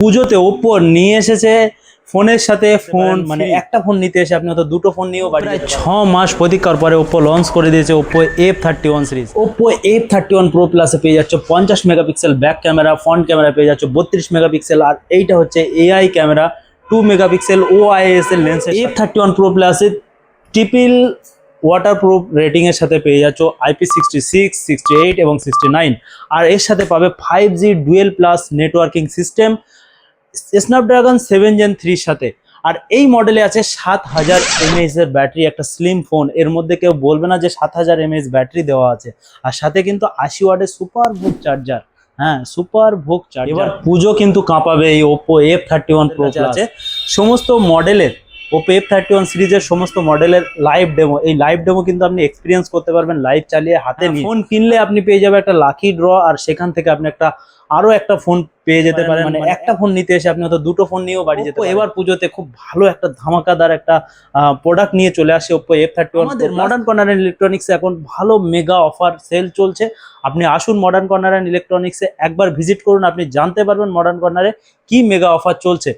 পুজোতে ওপ্পো নিয়ে এসেছে ফোনের সাথে ফোন মানে একটা ফোন নিতে এসে আপনি হয়তো দুটো ফোন নিয়েও বাড়ি প্রায় ছ মাস প্রতীক্ষার পরে ওপ্পো লঞ্চ করে দিয়েছে Oppo F thirty one series Oppo F thirty one pro প্লাসে পেয়ে যাচ্ছে পঞ্চাশ megapixel back camera front camera পেয়ে যাচ্ছে বত্রিশ মেগাপিক্সেল আর এইটা হচ্ছে AI camera two megapixel O IS এর lens F thirty one pro প্লাসে ট্রিপল ওয়াটারপ্রুফ রেটিংয়ের সাথে পেয়ে যাচ্ছ IP sixty six sixty eight এবং সিক্সটি নাইন আর এর সাথে পাবে five G dual plus networking system Snapdragon seven gen থ্রির সাথে। আর এই মডেলে আছে সাত হাজার এমএএইচ এর ব্যাটারি একটা স্লিম ফোন এর মধ্যে কেউ বলবে না যে সাত হাজার এমএএইচ ব্যাটারি দেওয়া আছে। আর সাথে কিন্তু আশি ওয়াটের সুপার ভোগ চার্জার হ্যাঁ সুপার ভোগ চার্জার এবার পুজো কিন্তু কাঁপাবে এই Oppo F thirty one pro আছে। সমস্ত মডেলের ওপো এফ থার্টি ওয়ান সিরিজের সমস্ত মডেলের লাইভ ডেমো এই লাইভ ডেমো কিন্তু আপনি এক্সপিরিয়েন্স করতে পারবেন লাইভ চালিয়ে হাতে ফোন কিনলে আপনি পেয়ে যাবেন একটা লাকি ড্র আর সেখান থেকে আপনি একটা আরও একটা ফোন পেয়ে যেতে পারেন। মানে একটা ফোন নিতে এসে আপনি হয়তো দুটো ফোন নিয়েও বাড়ি যেতে। এবার পুজোতে খুব ভালো একটা ধামাকাদার একটা প্রোডাক্ট নিয়ে চলে আসে ওপো এফ থার্টি আমাদের মডার্ন কর্নার ইলেকট্রনিক্স এখন ভালো মেগা অফার সেল চলছে। আপনি আসুন মডার্ন কর্নার ইলেকট্রনিক্সে একবার ভিজিট করুন আপনি জানতে পারবেন মডার্ন কর্নারে কি মেগা অফার চলছে।